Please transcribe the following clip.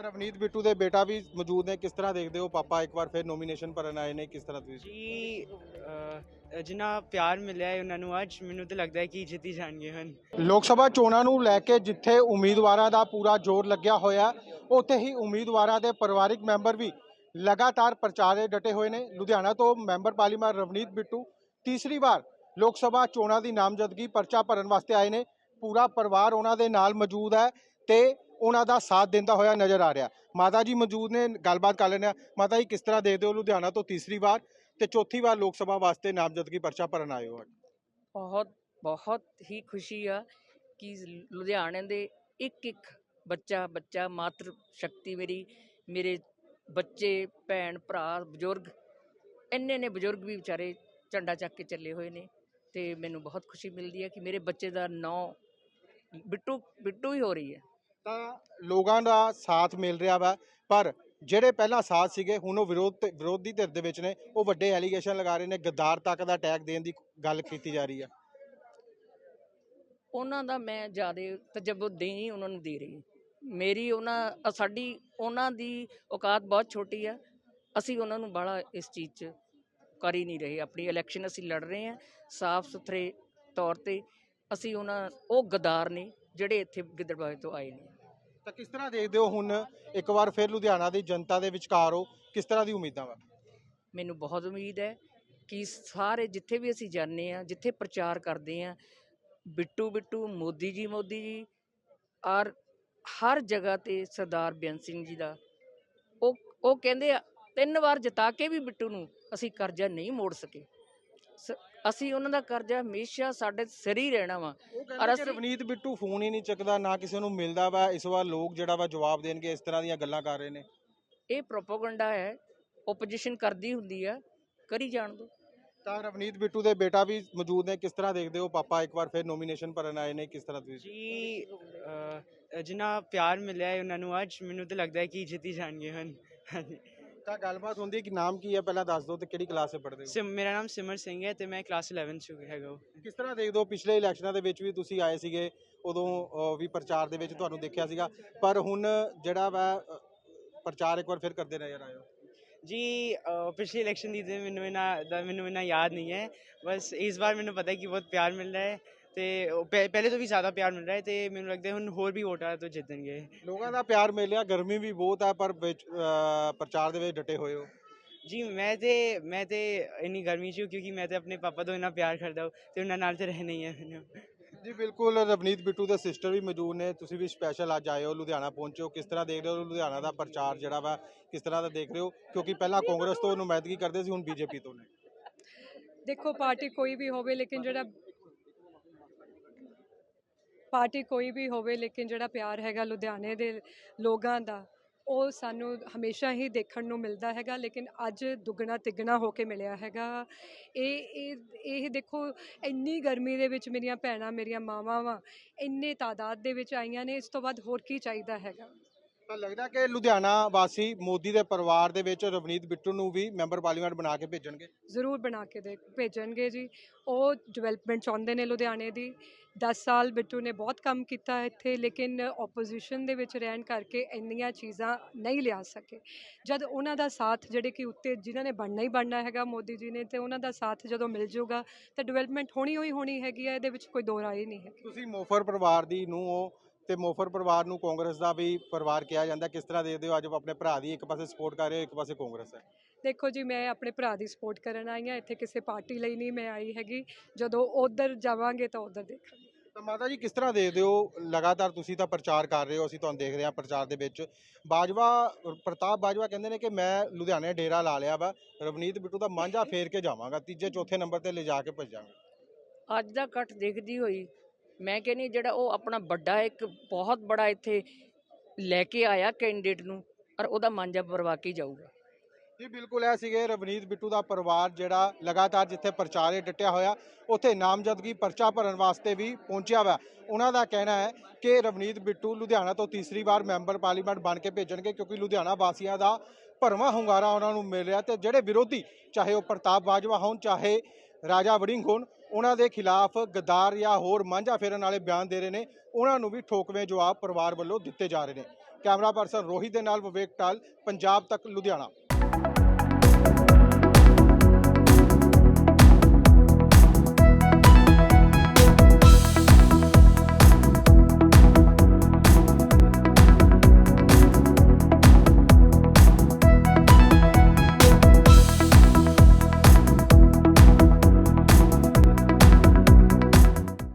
ਰਵਨੀਤ ਬਿੱਟੂ ਦੇ ਬੇਟਾ ਵੀ ਮੌਜੂਦ ਨੇ ਕਿਸ ਤਰ੍ਹਾਂ ਦੇਖਦੇ ਹੋ ਪਾਪਾ ਇੱਕ ਵਾਰ ਫਿਰ ਨੋਮੀਨੇਸ਼ਨ ਭਰਨ ਆਏ ਨੇ ਕਿਸ ਤਰ੍ਹਾਂ ਤੁਸੀਂ? ਜੀ ਅਹ, ਜਿੰਨਾ ਪਿਆਰ ਮਿਲਿਆ ਹੈ ਉਹਨਾਂ ਨੂੰ ਅੱਜ ਮੈਨੂੰ ਤਾਂ ਲੱਗਦਾ ਹੈ ਕਿ ਜਿੱਤੀ ਜਾਣਗੇ ਹਨ ਲੋਕ ਸਭਾ ਚੋਣਾਂ ਨੂੰ ਲੈ ਕੇ ਜਿੱਥੇ ਉਮੀਦਵਾਰਾਂ ਦਾ ਪੂਰਾ ਜ਼ੋਰ ਲੱਗਿਆ ਹੋਇਆ ਉੱਥੇ ਹੀ ਉਮੀਦਵਾਰਾਂ ਦੇ ਪਰਿਵਾਰਿਕ ਮੈਂਬਰ ਵੀ ਲਗਾਤਾਰ ਪ੍ਰਚਾਰੇ ਡਟੇ ਹੋਏ ਨੇ। ਲੁਧਿਆਣਾ ਤੋਂ ਮੈਂਬਰ ਪਾਰਲੀਮੈਂਟ ਰਵਨੀਤ ਬਿੱਟੂ ਤੀਸਰੀ ਵਾਰ ਲੋਕ ਸਭਾ ਚੋਣਾਂ ਦੀ ਨਾਮਜ਼ਦਗੀ ਪਰਚਾ ਭਰਨ ਵਾਸਤੇ ਆਏ ਨੇ। ਪੂਰਾ ਪਰਿਵਾਰ ਉਹਨਾਂ ਦੇ ਨਾਲ ਮੌਜੂਦ ਹੈ ਤੇ ਉਹਨਾਂ ਦਾ ਸਾਥ ਦਿੰਦਾ ਹੋਇਆ ਨਜ਼ਰ ਆ ਰਿਹਾ। ਮਾਤਾ ਜੀ ਮੌਜੂਦ ਨੇ, ਗੱਲਬਾਤ ਕਰ ਲੈਂਦੇ ਹਾਂ। ਮਾਤਾ ਜੀ, ਕਿਸ ਤਰ੍ਹਾਂ ਦੇਖਦੇ ਹੋ ਲੁਧਿਆਣਾ ਤੋਂ ਤੀਸਰੀ ਵਾਰ ਤੇ ਚੌਥੀ ਵਾਰ ਲੋਕ ਸਭਾ ਵਾਸਤੇ ਨਾਮਜ਼ਦਗੀ ਪਰਚਾ ਭਰਨ ਆਏ ਹੋ ਬਹੁਤ ਬਹੁਤ ਹੀ ਖੁਸ਼ੀ ਆ ਕਿ ਲੁਧਿਆਣੇ ਦੇ ਇੱਕ ਇੱਕ ਬੱਚਾ ਬੱਚਾ ਮਾਤਰ ਸ਼ਕਤੀ ਮੇਰੀ, ਮੇਰੇ ਬੱਚੇ, ਭੈਣ, ਭਰਾ, ਬਜ਼ੁਰਗ, ਇੰਨੇ ਨੇ ਬਜ਼ੁਰਗ ਵੀ ਵਿਚਾਰੇ ਝੰਡਾ ਚੱਕ ਕੇ ਚੱਲੇ ਹੋਏ ਨੇ ਤੇ ਮੈਨੂੰ ਬਹੁਤ ਖੁਸ਼ੀ ਮਿਲਦੀ ਹੈ ਕਿ ਮੇਰੇ ਬੱਚੇ ਦਾ ਨਾਂ ਬਿੱਟੂ ਬਿੱਟੂ ਹੀ ਹੋ ਰਹੀ ਹੈ। ਤਾਂ ਲੋਕਾਂ ਦਾ ਸਾਥ ਮਿਲ ਰਿਹਾ ਵਾ, ਪਰ ਜਿਹੜੇ ਪਹਿਲਾਂ ਸਾਥ ਸੀਗੇ, ਹੁਣ ਉਹ ਵਿਰੋਧ ਤੇ, ਵਿਰੋਧੀ ਧਿਰ ਦੇ ਵਿੱਚ ਨੇ, ਉਹ ਵੱਡੇ ਐਲੀਗੇਸ਼ਨ ਲਗਾ ਰਹੇ ਨੇ, ਗਦਾਰ ਤੱਕ ਦਾ ਅਟੈਕ ਦੇਣ ਦੀ ਗੱਲ ਕੀਤੀ ਜਾ ਰਹੀ ਆ। ਉਹਨਾਂ ਦਾ ਮੈਂ ਜ਼ਿਆਦਾ ਤਜਰਬਤ ਨਹੀਂ ਉਹਨਾਂ ਨੂੰ ਦੇ ਰਹੀ ਮੇਰੀ ਉਹਨਾਂ ਅ- ਸਾਡੀ ਉਹਨਾਂ ਦੀ ਔਕਾਤ ਬਹੁਤ ਛੋਟੀ ਆ। ਅਸੀਂ ਉਹਨਾਂ ਨੂੰ ਬਾਹਲਾ ਇਸ ਚੀਜ਼ 'ਚ ਕਰ ਹੀ ਨਹੀਂ ਰਹੇ। ਆਪਣੀ ਇਲੈਕਸ਼ਨ ਅਸੀਂ ਲੜ ਰਹੇ ਹਾਂ ਸਾਫ਼ ਸੁਥਰੇ ਤੌਰ ਤੇ ਅਸੀਂ ਉਹਨਾਂ, ਉਹ ਗਦਾਰ ਨੇ ਜਿਹੜੇ ਇੱਥੇ ਗਿੱਦੜਬਾਵੇ ਤੋਂ ਆਏ ਨੇ। ਤਾਂ ਕਿਸ ਤਰ੍ਹਾਂ ਦੇਖਦੇ ਹੋ ਹੁਣ ਇੱਕ ਵਾਰ ਫਿਰ ਲੁਧਿਆਣਾ ਦੀ ਜਨਤਾ ਦੇ ਵਿਚਕਾਰ ਹੋ? ਕਿਸ ਤਰ੍ਹਾਂ ਦੀ ਉਮੀਦਾਂ ਵਾ? ਮੈਨੂੰ ਬਹੁਤ ਉਮੀਦ ਹੈ ਕਿ ਸਾਰੇ ਜਿੱਥੇ ਵੀ ਅਸੀਂ ਜਾਂਦੇ ਆ ਜਿੱਥੇ ਪ੍ਰਚਾਰ ਕਰਦੇ ਆ ਬਿੱਟੂ ਬਿੱਟੂ ਮੋਦੀ ਜੀ ਮੋਦੀ ਜੀ ਔਰ ਹਰ ਜਗ੍ਹਾ ਤੇ ਸਰਦਾਰ ਬੇਅੰਤ ਸਿੰਘ ਜੀ ਦਾ ਉਹ ਉਹ ਕਹਿੰਦੇ ਆ ਤਿੰਨ ਵਾਰ ਜਿਤਾ ਕੇ ਵੀ ਬਿੱਟੂ ਨੂੰ ਅਸੀਂ ਕਰਜ਼ਾ ਨਹੀਂ ਮੋੜ ਸਕੇ। ਸ- ਅਸੀਂ ਉਹਨਾਂ ਦਾ ਕਰਜ਼ਾ ਹਮੇਸ਼ਾ ਸਾਡੇ ਸਿਰ ਹੀ ਰਹਿਣਾ ਵਾ। ਔਰ ਅਸੀਂ- ਰਵਨੀਤ ਬਿੱਟੂ ਫੋਨ ਹੀ ਨਹੀਂ ਚੱਕਦਾ ਨਾ ਕਿਸੇ ਨੂੰ ਮਿਲਦਾ ਵਾ ਇਸ ਵਾਰ ਲੋਕ ਜਿਹੜਾ ਵਾ ਜਵਾਬ ਦੇਣਗੇ ਇਸ ਤਰ੍ਹਾਂ ਦੀਆਂ ਗੱਲਾਂ ਕਰ ਰਹੇ ਨੇ। ਇਹ ਪ੍ਰੋਪਾਗੈਂਡਾ ਹੈ ਓਪੋਜੀਸ਼ਨ ਕਰਦੀ ਹੁੰਦੀ ਆ ਕਰੀ ਜਾਣ ਦੋ। ਤਾਂ ਰਵਨੀਤ ਬਿੱਟੂ ਦੇ ਬੇਟਾ ਵੀ ਮੌਜੂਦ ਨੇ ਕਿਸ ਤਰ੍ਹਾਂ ਦੇਖਦੇ ਹੋ ਪਾਪਾ ਇੱਕ ਵਾਰ ਫਿਰ ਨੋਮੀਨੇਸ਼ਨ ਭਰਨ ਆਏ ਨੇ ਕਿਸ ਤਰ੍ਹਾਂ ਤੁਸੀਂ? ਜੀ ਅਹ, ਜਿੰਨਾ ਪਿਆਰ ਮਿਲਿਆ ਹੈ ਉਹਨਾਂ ਨੂੰ ਅੱਜ ਮੈਨੂੰ ਤਾਂ ਲੱਗਦਾ ਹੈ ਕਿ ਜਿੱਤੀ ਜਾਣਗੇ ਹਨ ਹਾਂਜੀ। ਤਾਂ ਗੱਲਬਾਤ ਹੁੰਦੀ ਹੈ ਕਿ ਨਾਮ ਕੀ ਹੈ? ਪਹਿਲਾਂ ਦੱਸ ਦਿਓ ਤੇ ਕਿਹੜੀ ਕਲਾਸ 'ਚ ਪੜ੍ਹਦੇ ਹੋ? ਸਿਮ ਮੇਰਾ ਨਾਮ ਸਿਮਰ ਸਿੰਘ ਹੈ ਤੇ ਮੈਂ ਕਲਾਸ 11 ਚ ਹੈਗਾ ਕਿਸ ਤਰ੍ਹਾਂ ਦੇਖਦੇ ਹੋ ਪਿਛਲੇ ਇਲੈਕਸ਼ਨਾਂ ਦੇ ਵਿੱਚ ਵੀ ਤੁਸੀਂ ਆਏ ਸੀਗੇ ਉਦੋਂ ਅ, ਵੀ ਪ੍ਰਚਾਰ ਦੇ ਵਿੱਚ ਤੁਹਾਨੂੰ ਦੇਖਿਆ ਸੀਗਾ ਪਰ ਹੁਣ ਜਿਹੜਾ ਵਾ ਅ, ਪ੍ਰਚਾਰ ਇੱਕ ਵਾਰ ਫਿਰ ਕਰਦੇ ਨਜ਼ਰ ਆਏ ਹੋ ਜੀ ਪਿਛਲੀ ਇਲੈਕਸ਼ਨ ਦੀ ਤੇ ਮੈਨੂੰ ਇਹਨਾਂ ਦਾ ਮੈਨੂੰ ਇਹਨਾਂ ਯਾਦ ਨਹੀਂ ਹੈ। ਬਸ ਇਸ ਵਾਰ ਮੈਨੂੰ ਪਤਾ ਹੈ ਕਿ ਬਹੁਤ ਪਿਆਰ ਮਿਲ ਰਿਹਾ ਹੈ। ਤੇ ਉਹ ਪਹਿ- ਪਹਿਲੇ ਤੋਂ ਵੀ ਜ਼ਿਆਦਾ ਪਿਆਰ ਮਿਲ ਰਿਹਾ ਹੈ ਤੇ ਮੈਨੂੰ ਲੱਗਦਾ ਹੈ ਹੁਣ ਹੋਰ ਵੀ ਵੋਟਾਂ ਤੋਂ ਜਿੱਤਣਗੇ। ਲੋਕਾਂ ਦਾ ਪਿਆਰ ਮਿਲਿਆ ਗਰਮੀ ਵੀ ਬਹੁਤ ਹੈ ਪਰ ਵਿੱਚ, ਪ੍ਰਚਾਰ ਦੇ ਵਿੱਚ ਡਟੇ ਹੋਏ ਹੋ। ਜੀ ਮੈਂ ਤੇ ਮੈਂ ਤੇ ਇੰਨੀ ਗਰਮੀ 'ਚ ਹੂੰ ਕਿਉਂਕਿ ਮੈਂ ਤੇ ਆਪਣੇ ਪਾਪਾ ਤੋਂ ਇੰਨਾ ਪਿਆਰ ਕਰਦਾ ਹਾਂ ਤੇ ਉਹਨਾਂ ਨਾਲ ਤੇ ਰਹਿਣਾ ਹੀ ਹੈ ਮੈਨੂੰ। ਜੀ ਬਿਲਕੁਲ ਰਵਨੀਤ ਬਿੱਟੂ ਦੇ ਸਿਸਟਰ ਵੀ ਮੌਜੂਦ ਨੇ ਤੁਸੀਂ ਵੀ ਸਪੈਸ਼ਲ ਅੱਜ ਆਏ ਹੋ ਲੁਧਿਆਣਾ ਪਹੁੰਚੇ ਹੋ ਕਿਸ ਤਰ੍ਹਾਂ ਦੇਖ ਰਹੇ ਹੋ ਲੁਧਿਆਣਾ ਦਾ ਪ੍ਰਚਾਰ ਜਿਹੜਾ ਵਾ ਕਿਸ ਤਰ੍ਹਾਂ ਦਾ ਦੇਖ ਰਹੇ ਹੋ? ਕਿਉਂਕਿ ਪਹਿਲਾਂ ਕਾਂਗਰਸ ਤੋਂ ਨੁਮਾਇੰਦਗੀ ਕਰਦੇ ਸੀ ਹੁਣ ਬੀਜੇਪੀ ਤੋਂ ਨੇ। ਦੇਖੋ ਪਾਰਟੀ ਕੋਈ ਵੀ ਹੋਵੇ ਲੇਕਿਨ ਜਿਹੜਾ ਪਾਰਟੀ ਕੋਈ ਵੀ ਹੋਵੇ, ਲੇਕਿਨ ਜਿਹੜਾ ਪਿਆਰ ਹੈਗਾ ਲੁਧਿਆਣੇ ਦੇ ਲੋਕਾਂ ਦਾ, ਉਹ ਸਾਨੂੰ ਹਮੇਸ਼ਾ ਹੀ ਦੇਖਣ ਨੂੰ ਮਿਲਦਾ ਹੈਗਾ, ਲੇਕਿਨ ਅੱਜ ਦੁੱਗਣਾ ਤਿੱਗਣਾ ਹੋ ਕੇ ਮਿਲਿਆ ਹੈਗਾ। ਇਹ ਇਹ ਇਹ ਦੇਖੋ, ਇੰਨੀ ਗਰਮੀ ਦੇ ਵਿੱਚ ਮੇਰੀਆਂ ਭੈਣਾਂ, ਮੇਰੀਆਂ ਮਾਵਾਂ ਇੰਨੇ ਤਾਦਾਦ ਦੇ ਵਿੱਚ ਆਈਆਂ ਨੇ, ਇਸ ਤੋਂ ਬਾਅਦ ਹੋਰ ਕੀ ਚਾਹੀਦਾ ਹੈਗਾ? ਤਾਂ ਲੱਗਦਾ ਕਿ ਲੁਧਿਆਣਾ ਵਾਸੀ ਮੋਦੀ ਦੇ ਪਰਿਵਾਰ ਦੇ ਵਿੱਚ ਰਵਨੀਤ ਬਿੱਟੂ ਨੂੰ ਵੀ ਮੈਂਬਰ ਪਾਰਲੀਮੈਂਟ ਬਣਾ ਕੇ ਭੇਜਣਗੇ? ਜ਼ਰੂਰ ਬਣਾ ਕੇ ਦੇ ਭੇਜਣਗੇ ਜੀ। ਉਹ ਡਿਵੈਲਪਮੈਂਟ ਚਾਹੁੰਦੇ ਨੇ ਲੁਧਿਆਣੇ ਦੀ। 10 ਸਾਲ ਬਿੱਟੂ ਨੇ ਬਹੁਤ ਕੰਮ ਕੀਤਾ ਇੱਥੇ ਲੇਕਿਨ ਆਪੋਜੀਸ਼ਨ ਦੇ ਵਿੱਚ ਰਹਿਣ ਕਰਕੇ ਇੰਨੀਆਂ ਚੀਜ਼ਾਂ ਨਹੀਂ ਲਿਆ ਸਕੇ। ਜਦ ਉਹਨਾਂ ਦਾ ਸਾਥ ਜਿਹੜੇ ਕਿ ਉੱਤੇ ਜਿਨ੍ਹਾਂ ਨੇ ਬਣਨਾ ਹੀ ਬਣਨਾ ਹੈਗਾ ਮੋਦੀ ਜੀ ਨੇ ਤੇ ਉਹਨਾਂ ਦਾ ਸਾਥ ਜਦੋਂ ਮਿਲ ਜਾਊਗਾ ਤਾਂ ਡਿਵੈਲਪਮੈਂਟ ਹੋਣੀ ਹੋਈ ਹੋਣੀ ਹੈਗੀ ਹੈ ਇਹਦੇ ਵਿੱਚ ਕੋਈ ਦੋ ਰਾਏ ਨਹੀਂ ਹੈ ਤੁਸੀਂ ਮੋਫਰ ਪਰਿਵਾਰ ਦੀ ਨੂੰ ਹੋ ਤੇ ਮੋਫਰ ਪਰਿਵਾਰ ਨੂੰ ਕਾਂਗਰਸ ਦਾ ਵੀ ਪਰਿਵਾਰ ਕਿਹਾ ਜਾਂਦਾ ਕਿਸ ਤਰ੍ਹਾਂ ਦੇਖਦੇ ਹੋ? ਅੱਜ ਆਪਣੇ ਭਰਾ ਦੀ ਇੱਕ ਪਾਸੇ ਸਪੋਰਟ ਕਰ ਰਹੇ ਹੋ ਇੱਕ ਪਾਸੇ ਕਾਂਗਰਸ ਹੈ। ਦੇਖੋ ਜੀ ਮੈਂ ਆਪਣੇ ਭਰਾ ਦੀ ਸਪੋਰਟ ਕਰਨ ਆਈ ਹਾਂ ਇੱਥੇ ਕਿਸੇ ਪਾਰਟੀ ਲਈ ਨਹੀਂ ਮੈਂ ਆਈ ਹੈਗੀ। ਜਦੋਂ ਉਧਰ ਜਾਵਾਂਗੇ ਤਾਂ ਉਧਰ ਦੇਖਾਂਗੇ। ਤਾਂ ਮਾਤਾ ਜੀ ਕਿਸ ਤਰ੍ਹਾਂ ਦੇਖਦੇ ਹੋ? ਲਗਾਤਾਰ ਤੁਸੀਂ ਤਾਂ ਪ੍ਰਚਾਰ ਕਰ ਰਹੇ ਹੋ ਅਸੀਂ ਤੁਹਾਨੂੰ ਦੇਖ ਰਹੇ ਹਾਂ ਪ੍ਰਚਾਰ ਦੇ ਵਿੱਚ। ਬਾਜਵਾ ਪ੍ਰਤਾਪ ਬਾਜਵਾ ਕਹਿੰਦੇ ਨੇ ਕਿ ਮੈਂ ਲੁਧਿਆਣੇ ਡੇਰਾ ਲਾ ਲਿਆ ਵਾ ਰਵਨੀਤ ਬਿੱਟੂ ਦਾ ਮਾਂਝਾ ਫੇਰ ਕੇ ਜਾਵਾਂਗਾ ਤੀਜੇ ਚੌਥੇ ਨੰਬਰ ਤੇ ਲਿਜਾ ਕੇ ਭੇਜਾਂਗਾ। ਅੱਜ ਦਾ ਇਕੱਠ ਦੇਖਦੀ ਹੋਈ ਮੈਂ ਕਹਿੰਨੀ ਜਿਹੜਾ ਉਹ ਆਪਣਾ ਵੱਡਾ ਇੱਕ ਬਹੁਤ ਬੜਾ ਇੱਥੇ ਲੈ ਕੇ ਆਇਆ ਕੈਂਡੀਡੇਟ ਨੂੰ ਔਰ ਉਹਦਾ ਮਾਂਜਾ ਪਰਵਾ ਕੇ ਹੀ ਜਾਊਗਾ। ਜੀ, ਬਿਲਕੁਲ ਇਹ ਸੀਗੇ ਰਵਨੀਤ ਬਿੱਟੂ ਦਾ ਪਰਿਵਾਰ ਜਿਹੜਾ ਲਗਾਤਾਰ ਜਿੱਥੇ ਪ੍ਰਚਾਰੇ ਡਟਿਆ ਹੋਇਆ, ਉੱਥੇ ਨਾਮਜ਼ਦਗੀ ਪਰਚਾ ਭਰਨ ਵਾਸਤੇ ਵੀ ਪਹੁੰਚਿਆ ਵਾ। ਉਹਨਾਂ ਦਾ ਕਹਿਣਾ ਹੈ ਕਿ ਰਵਨੀਤ ਬਿੱਟੂ ਲੁਧਿਆਣਾ ਤੋਂ ਤੀਸਰੀ ਵਾਰ ਮੈਂਬਰ ਪਾਰਲੀਮੈਂਟ ਬਣ ਕੇ ਭੇਜਣਗੇ ਕਿਉਂਕਿ ਲੁਧਿਆਣਾ ਵਾਸੀਆਂ ਦਾ ਭਰਵਾਂ ਹੁੰਗਾਰਾ ਉਹਨਾਂ ਨੂੰ ਮਿਲ ਰਿਹਾ ਤੇ ਜਿਹੜੇ ਵਿਰੋਧੀ, ਚਾਹੇ ਉਹ ਪ੍ਰਤਾਪ ਬਾਜਵਾ ਹੋਣ, ਚਾਹੇ ਰਾਜਾ ਵੜਿੰਗ ਹੋਣ ਉਹਨਾਂ ਦੇ ਖਿਲਾਫ ਗਦਾਰ ਜਾਂ ਹੋਰ ਮਾਂਝਾ ਫੇਰਨ ਵਾਲੇ ਬਿਆਨ ਦੇ ਰਹੇ ਨੇ, ਉਹਨਾਂ ਨੂੰ ਵੀ ਠੋਕਵੇਂ ਜਵਾਬ ਪਰਿਵਾਰ ਵੱਲੋਂ ਦਿੱਤੇ ਜਾ ਰਹੇ ਨੇ। ਕੈਮਰਾ ਪਰਸਨ ਰੋਹਿਤ ਦੇ ਨਾਲ ਵਿਵੇਕ ਟਾਲ, ਪੰਜਾਬ ਤੱਕ, ਲੁਧਿਆਣਾ।